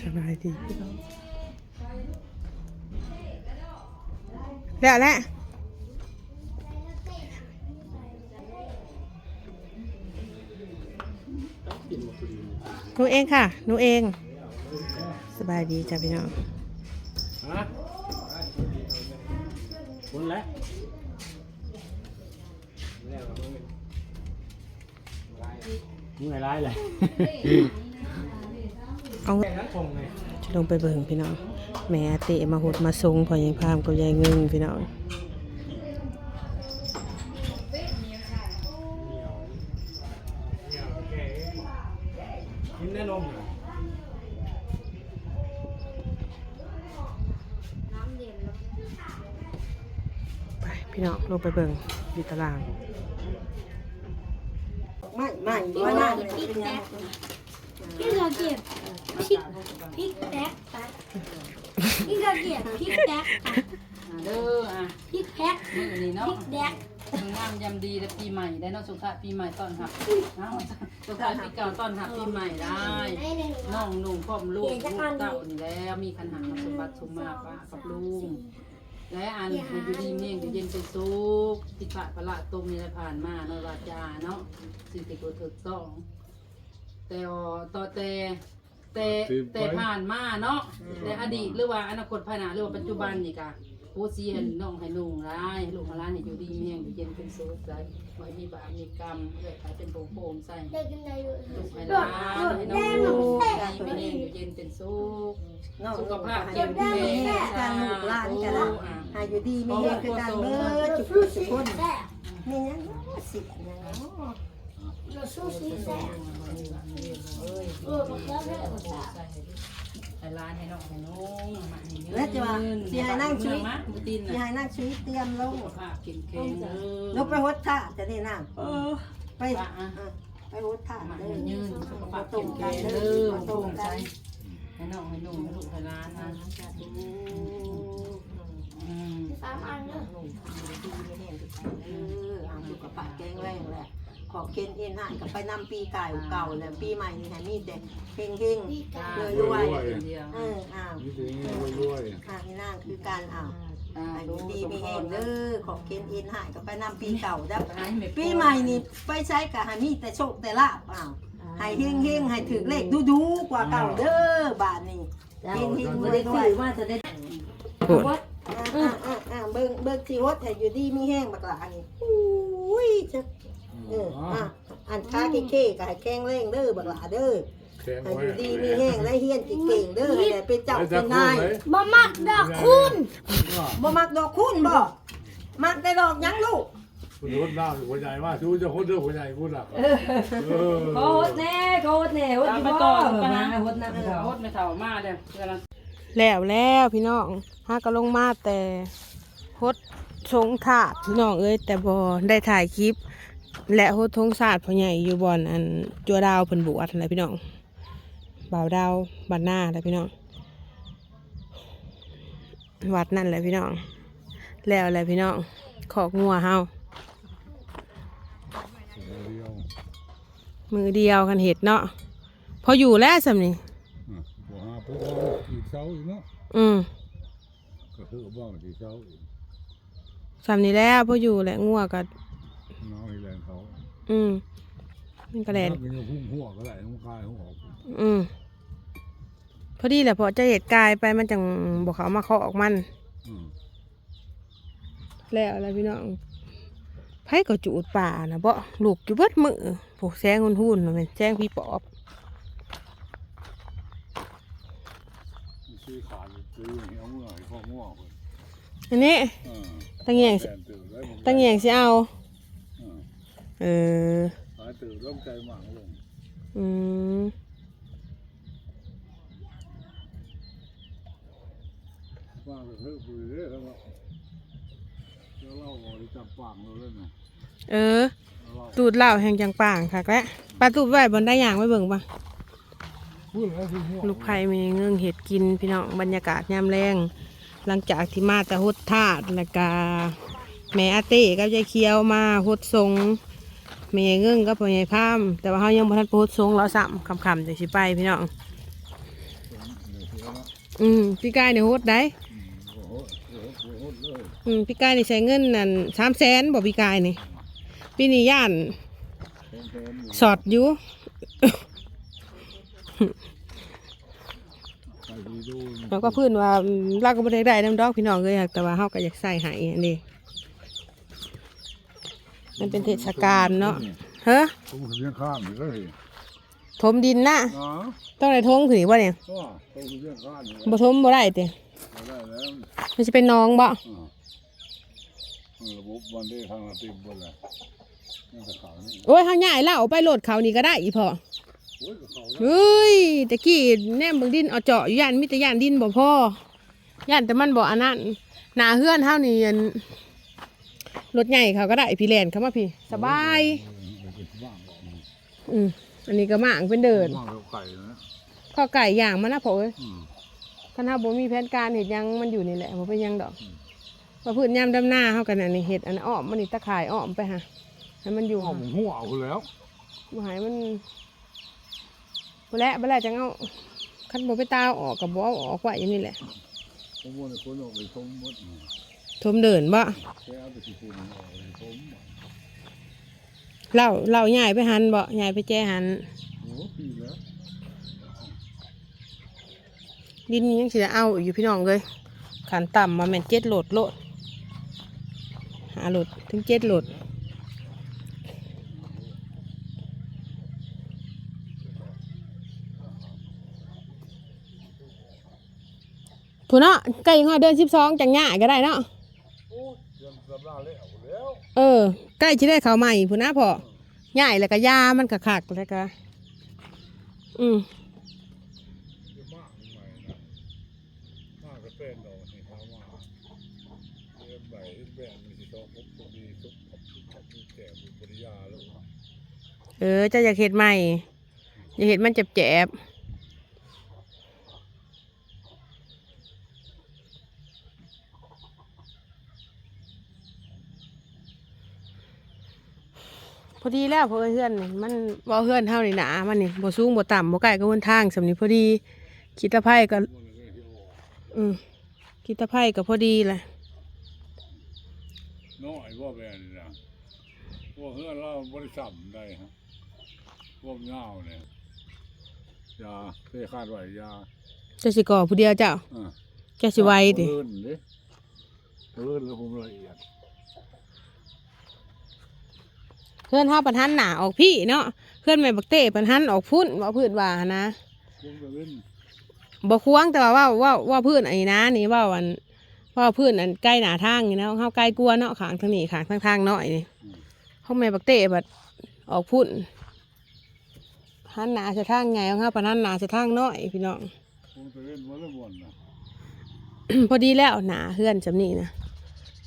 สบายดีพี่น้องแล้วแหละหนูเองค่ะ หนูเอง สบายดีจ้ะพี่น้องฮะคนแล้วมึงไงร้ายเลย เอาทั้งคงไงจะลงไปเบิ่งพี่น้องแม่เตะมาหดมาทรงพอยังพามกับยายเงิงพี่น้องกินแน่นมเหรอไปพี่น้องลงไปเบิ่งอยู่ตารางไม่ไม่ว่าหน้าเลยเป็นยังไงพี่เราเก็บ พริกพริกแป๊กไปพี่เราเก็บพริกแป๊กไปอ่าเด้ออะพริกแป๊กมื้อนี้พเนาะริกแดกมึงงามยำดีและปีใหม่ได้เนาะสงท้ายปีใหม่ต้อนรับเนาสงท้ายปีเก่าต้อนรับปีใหม่ได้ ได้เลยน้องนุ่งพร้อมลูกลูกเต้านี่แล้วมีคันหันมาสมบัติสมมาป้ากับลุงและอันให้อยู่ดีเมี่ยงอยู่เย็นเป็นสุขติดปะประละตรงนี้ผ่านมาเนาะวาจาเนาะสิ่งที่กูถูกต้องแต่ต่อแต่ แต่แต่ผ่านมาเนาะแต่อดีตหรือว่าอนาคตภายหน้าหรือว่าปัจจุบันนี่กะโอ้สีให้น้องให้ลุงร้ายให้ลุงมาร้านให้อยู่ดีเมี่ยงอยู่เย็นเป็นสุขได้ไว้มีบาปมีกรรมเกิดกลายเป็นโป่งโป่งใส่ได้กันได้เลยลูกให้ร้านให้น้องลูกอยู่ดีเมี่ยงอยู่เย็นเป็นสุขน้องสุขภาพให้เข้มดีแข็งมีแห้งการลูกหลานกันละให้อยู่ดีมีแห้งคือการเบิดจุกจุกทุกคนแซ่บมีหยังเนาะเสียหยังเนาะ เราสู้ซีแซ่บเออมันก็ด้หมดอะให้ร้านให้น้องให้น้องมาให้เงินแล้วจะว่าสิให้นั่งชีวิต มาบุตินสินะให้นั่งชีวิตเตรียมลงสุขภาพเข้มแข็งเด้อลงไปหดท่าจะได้นั่งไปป้าอะไปหดท่ามาเด้ให้อยืนสุขภาพตรเข้งมกัแข็นงเด้เด้ออตรโป่งงกัใสนให้น้องให้นุ่งให้ลูกให้ร้านนะอืมสามอันเนอะเออเอาสุขภาพแข็งแรงแหละ ขอเกณฑ์เอ็นห่านกับไปนำปีเก่าเก่าแหละปีใหม่นี่ให้มีแต่เฮงเฮงพี่กาเลยด้วยเดียวเอออ้าวนี่ถึงรวยอ่านี่นั่งคือการอ้าวอ่าอาดูยุดีดีมีมีแห้แห้งงเด้เด้ออขอเกณฑ์เอ็นหายก็ไปนำปีเก่าดับให้แม่ปีใหม่นี่ไปใช้กับให้มีแต่โชคแต่ลาบอ้าวให้เฮงเฮงให้ถือเลขดูดูๆกว่าเก่าเด้อบาทนี้เฮงเฮงเลยด้วยว่าจะได้โอ้ยอ่าอ่าอ่าเบิ่งเบิ่งที่ฮดให้อยู่ดีมีแห้งบักหลานี่อุ้ยจะ เอออะอันค้าเค้ๆก็ให้แข็งแรงเด้อบักหลาเด้อแข็งให้ไว้อยู่ดีมีแห้งและเฮียนเก่งๆเด้อให้ได้เป็นเจ้าเป็นนาย บ่มักดอกคุณบ่มักดอกคุณบ่มักแต่ดอกหยังลูกคุณรถหน้าหัวใหญ่ว่าชูจะคนเด้อหัวใหญ่คุณอะเออโคตรแน่โคตรแน่โคตรตามที่ไปพ่ต่ออไปมานะโคตรนักเขาโคตรไม่เท่ามาเด้อเวลาแล้วแล้วพี่น้องห้าก็ลงมาแต่ฮดทรงถาดพี่น้องเอ้ยแต่บอได้ถ่ายคลิป และฮดทงศาสตร์พ่อใหญ่อยู่บอนอันจัวดาวเพิ่นบวชอะไรพี่น้องบ่าวดาวบ้านหน้าอะไรพี่น้องวัดนั่นแหละพี่น้อง แล้วอะไรพี่น้องขอกงัวเฮามือเดียวกันเห็ดเนาะพออยู่แล้วสำนี่บ่หาพวกกี่เช้าอีกเนาะอืมก็คือบ้างกี่เช้าอีกสำนี่แล้วพออยู่แหละงัวก็ น้อยแรงเขาอืมมันก็แลนมันจะพุ่งหัวก็ได้ต้องคายหัวออกอืมพอดีแหละพอจะเหตุกายไปมันจังบอกเขามาเคาะออกมันอืมแล้วอะไรพี่น้องไผก็จูดป่านะบ่ลูกอยู่เบิดมือพวกแซงหุ่นหุ่นๆน่ะแมันแซงพี่ปอบซื้อขาดซื้ออย่างนี้เอาเมื่อให้พ่อง่วงคนอันนี้เออตั้งแยงสิแฟนตื่นได้ผมตั้งแยงสิเอาเออ เออหายตื่นร่มใจหมางลงอืมว่างเลยเฮ้ยคุยเรื่อยแล้วว่าแล้วเล่าบริจาคปากเราเล่นนะเออ เล่าตูดเหล่าแห่งจังป่างค่ะแกละปลาตูดไว้บนได้อย่างไว้เบิ่งปะพูดแล้วคือหัวลูกไผ่มีเงื่งเห็ดกินพี่น้องบรรยากาศยามแรงหลังจากที่มาแต่ฮดทาดแล้วก็แม่อาเต้กับยายเคียวมาฮดทรง ม่เงื่งกับพ่อใหญ่พาม แต่ว่าเขายังบ่ทันไปฮดทรงเราซ้ำคำๆจะสิไปพี่น้อง อืมพี่กายเนี่ยโหดได้โอ้โหโอ้โหโอ้โหเลยอืมพี่กายนี่ใช้เงินนั่นสามแสนบอกพี่กายนี่พี่นี่ย่าน สอดอยู่ใส่ดีดูเราก็พื้นว่าเราก็ไม่ได้ได้น้ำดอกพี่น้องเลยค่ะแต่ว่าเขาก็อยากใส่ห้อันนี้ มันเป็นเทศกาลเนาะเฮ้อผมเลี้ยงข้ามอยู่เลยถมดินนะอ๋อต้องได้ทงถือว่าเนี่ยก็ผมเลี้ยงข้ามอยู่บ่ทมบ่ได้เตะได้แล้วมันจะเป็นน้องบ่อ่าระบบวันได้ทางระติบบนเลยนี่แต่เขานี่โอ้ยเขาใหญ่แล้วเอาไปโหลดเขานี่ก็ได้อีพอโอ้ยกับเขาเฮ้ยตะกี้แนมเบิ่งดินเอาเจาะอยู่ย่านมีแต่ย่านดินบ่พอย่านแต่มันบ่อันนั้นหนาเฮือนเฮานี่อัน รถใหญ่เขาก็ได้พี่แลนเข้ามาพี่ สบายว่างบอกอืมอันนี้ก็หมางเป็นเดินว่างเราไก่นะข้อไก่ย่างมันนะพ่อเอ้ยอืมคันเฮาบ่มีแผนการเฮ็ดหยังมันอยู่นี่แหละบ่เป็นหยังดอกว่าพืชยามดำหน้าเฮากันอันนี้เฮ็ดอันอ้อมมันนี่ตะข่ายอ้อมไปหาให้มันอยู่เอาผมหัวเอาแล้ว บ่ให้มันบ่แล้วบ่แล้วจังเอาคันบ่ไปตาเอาออกก็บ่เอาออกไว้อย่างนี้แหละ ผมว่าคนออกไปชมมด ทมเดินบ่เอาเล่าเล่าใหญ่ไปหันบ่ใหญ่ไปแจ้หันโอ้พี่แล้วดินยังสิได้เอาอยู่พี่น้องเลยขันต่ำมาแม่นเจ็ดโหลดโหลดหาโหลดถึงเจ็ดโหลดผู้เนาะไก่ยังหอเดือนสิบสองจังง่ายก็ได้เนาะ โอ้เดือนสัปดาห์ แล้วแล้วเออ ใกล้จะได้เขาวใหม่ผู้นะพอง่ายแล้วก็ยามันก็ขักแล้วก็อืมจะมากใหม่นะมากก็เป็นดอกให้เขามาเรียนใบแบบมันจะต้องพบตัวดีทุกขับทุกขับทุกแก่บุปริยาแล้วเออเจะอยากเห็ดใหม่ อยากเห็ดมันเจ็บแจบพ อดีแล้วเพอเพื่อนนี่มันบ่เพื่อนเท่านี่หนามันนี่บ่สูงบ่ต่ำบ่ใกล้ก็บนทางสำนี้พอดีคิดตะไคร่ก็อืมคิดตะไคร่ก็พอดีแหละน้อยว่าแบบนี้นะว่าเฮือนเราบริษัทได้ฮะพวกเงาเนี่ยยาเคยคาดไว้ยาเจะสิก่อผู้เดียวเจ้าอ่าเจะสิไวติเลื่อนเลยเลื่อนแล้วผมละเอียด เพื่อนเฮาปันหันหนาออกพี่เนาะเพื่อนแม่บักเต้ปันหันออกพุ่นว่าพื้นว่านะผมก็เล่นบ่ควงแต่ว่าว่าว่าว่าพื้นไอ้นะนี่ว่าวันว่าพื้นอันใกล้หนาทางนี่นะเฮาใกล้กลัวเนาะขางทางนี้ขางทางทางน้อยนี่ห้องแม่บักเต้บัดออกพุ่นหันหนาจะทางไงของเฮาปันหันหนาจะทางน้อยพี่น้องพอดีแล้วหนาเฮือนสำนี้นะ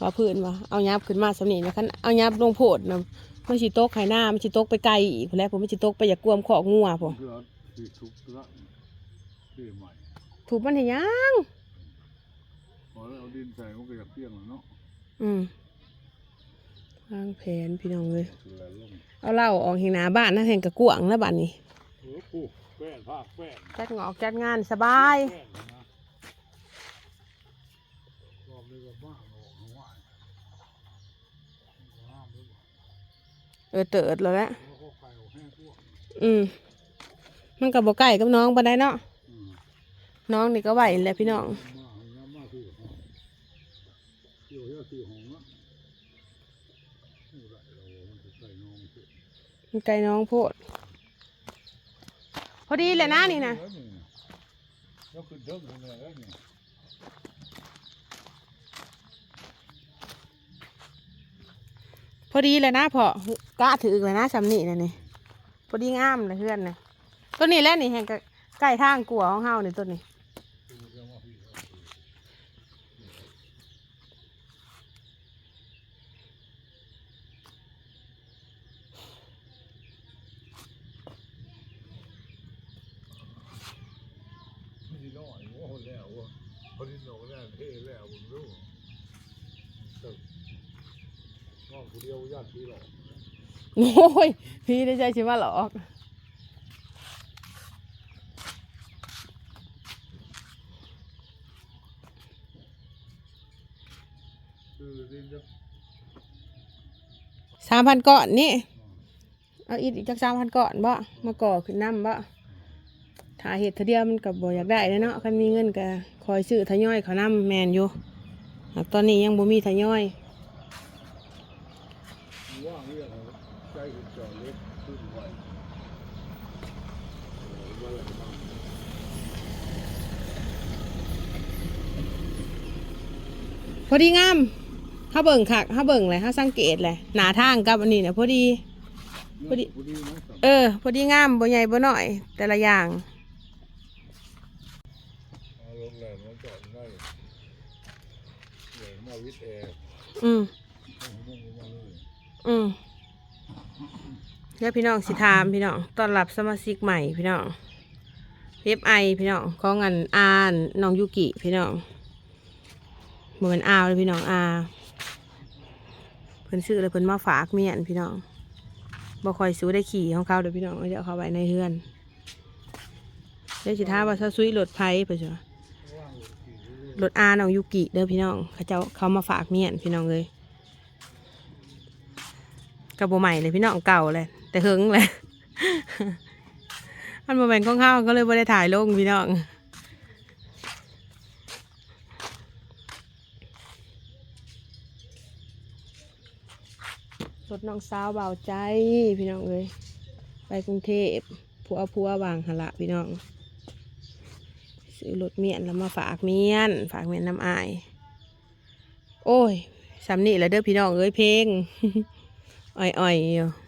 ว่าพื้นว่าเอายับขึ้นมาสำนีนะคันเอายับลงโพดนะ มันสิตกไห้หน้ามันสิตกไปไกลอีกพู้นแหล้วผมมันสิตกไปอยากกวมขอกงัวผมเพื่อที่ทุกละที่ใหม่ถูกมันเห็นยังพอแล้วเอาดินใส่มันก็จะเปรี้ยงแล้วเนาะอืมวางแผนพี่น้องเลยคืออะไรลงเอาเหล้าออกแห่งหนาบ้านนะแห่งกระกวางแล้วบ้านนี้โอ้โหแป้นภาคแป้นจัดงอกจัดงานสบาย เออเติดแล้วแหละอืมมันกับบ่ไก่กับน้องบ่ได้เนาะน้องนี่ก็ไหวแหละพี่น้องไก่น้องโพดพอดีเลยนะนี่นะ แล้วคือเดิมทำไมแล้วเนี่ย พอดีเลยนะพอกะถือเลยนะสำนี่นะนี่พอดีงามเลยเพื่อนนะต้นนี้แหละนี่แห่งก็ใกล้ทางกัวของเฮานี่ต้นนี้ไม่ได้น้อยโอ้โหแล้ววะพอดีโหนแล้วเท่แล้วผมรู้ โอ้ยพี่ได้ใจชิว่าหรอกสามพันก่อนนี่เอาอีกจากสามพันก่อนบ่มาก่อขึ้นน้ำบ่ถ้าเหตุเทเดียวมันกับบ่อยากได้เลยเนาะคันมีเงินก็คอยซื้อทะย่อยขอน้ำแมนอยู่ตอนนี้ยังบ่มีทะย่อย ใจหุ่นจอเล็กขึ้นไหวว่าอะไรบ้างพอดีงามถ้าเบิ่งคักถ้าเบิ่งเลยถ้าสังเกตเลยหนาทางกับอันนี้เนี่ยพอดี พอดี พอดีนะสั่งเออ พอดีงามบ่ใหญ่บ่น้อย แต่ละอย่าง เอาลงแรงมาจอดได้เหลือมาวิทย์แอร์อืมให้มุ่งมา เลยอืมแล้วพี่น้องสิถามพี่น้องต้อนรับสมาชิกใหม่พี่น้องเว็บไอพี่น้องของอันอานน้องยูกิพี่น้องบ่เป็นอาวเลยพี่น้องอาเพิ่นซื้อเลยเพิ่นมาฝากเมียนพี่น้องบ่คอยซื้อได้ขี่ของเขาเดี๋ยวพี่น้องเอาเดี๋ยวเอาเขาไว้ในเฮือนเดี๋ยวสิถามว่าซะซุยรถไผไปจ้ะรถอาน้องยูกิเด้อพี่น้องเขาเจ้าเขามาฝากเมียนพี่น้องเลย กับโบใหม่เลยพี่น้องเก่าเลย แต่หึงเลยอันโมเมนต์ของเขาก็เลยไม่ได้ถ่ายลงพี่น้องรถน้องสาวเบาใจพี่น้องเลยไปกรุงเทพผัวผัววางหละพี่น้องซื้อรถเมียนแล้วมาฝากเมียน ฝากเมียนน้ำอาย โอ้ยสำนี่แหละเด้อพี่น้องเอ้ยเพลง อ่อยๆอยู่